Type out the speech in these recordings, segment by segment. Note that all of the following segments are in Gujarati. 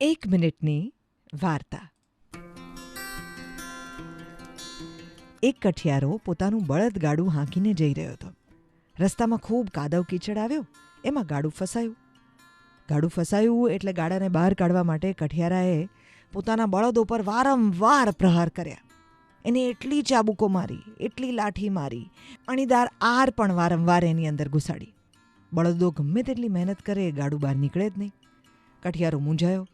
એક મિનિટની વાર્તા. એક કઠિયારો પોતાનું બળદગાડું હાંકીને જઈ રહ્યો હતો. રસ્તામાં ખૂબ કાદવ કીચડ આવ્યો, એમાં ગાડું ફસાયું. ગાડું ફસાયું એટલે ગાડાને બહાર કાઢવા માટે કઠિયારાએ પોતાના બળદો પર વારંવાર પ્રહાર કર્યા. એને એટલી ચાબુકો મારી, એટલી લાઠી મારી, અણીદાર આર પણ વારંવાર એની અંદર ઘુસાડી. બળદો ગમે તેટલી મહેનત કરે, ગાડું બહાર નીકળે જ નહીં. કઠિયારો મૂંઝાયો.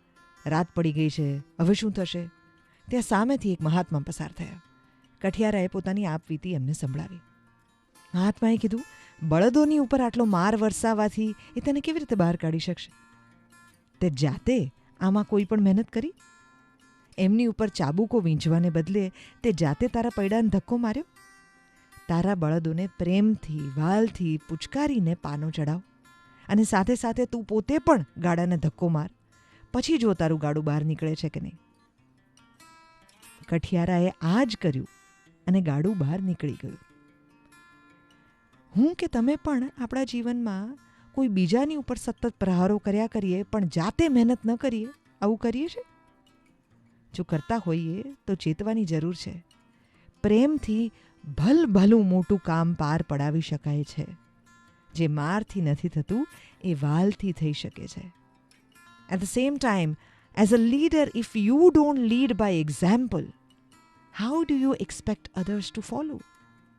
રાત પડી ગઈ છે. હવે શું થશે? ત્યાં સામેથી એક મહાત્મા પસાર થયા. કઠિયારાએ પોતાની આપવીતી એમને સંભળાવી. મહાત્માએ કીધું, બળદોની ઉપર આટલો માર વરસાવવાથી એ તને કેવી રીતે બહાર કાઢી શકશે? તે જાતે આમાં કોઈ પણ મહેનત કરી? એમની ઉપર ચાબુકો વીંચવાને બદલે તે જાતે તારા પૈડાને ધક્કો માર્યો? તારા બળદોને પ્રેમથી, વાલથી, પુચકારીને પાનો ચડાવ અને સાથે સાથે તું પોતે પણ ગાડાને ધક્કો માર. પછી જો તારું ગાડું બહાર નીકળે છે કે નહીં? કઠિયારાએ આ જ કર્યું અને ગાડું બહાર નીકળી ગયું. હું કે તમે પણ આપણા જીવનમાં કોઈ બીજાની ઉપર સતત પ્રહારો કર્યા કરીએ, પણ જાતે મહેનત ન કરીએ, આવું કરીએ છે? જો કરતા હોઈએ તો ચેતવાની જરૂર છે. પ્રેમથી ભલ ભલું મોટું કામ પાર પડાવી શકાય છે. જે મારથી નથી થતું, એ વાલથી થઈ શકે છે. At the same time, as a leader, if you don't lead by example, how do you expect others to follow?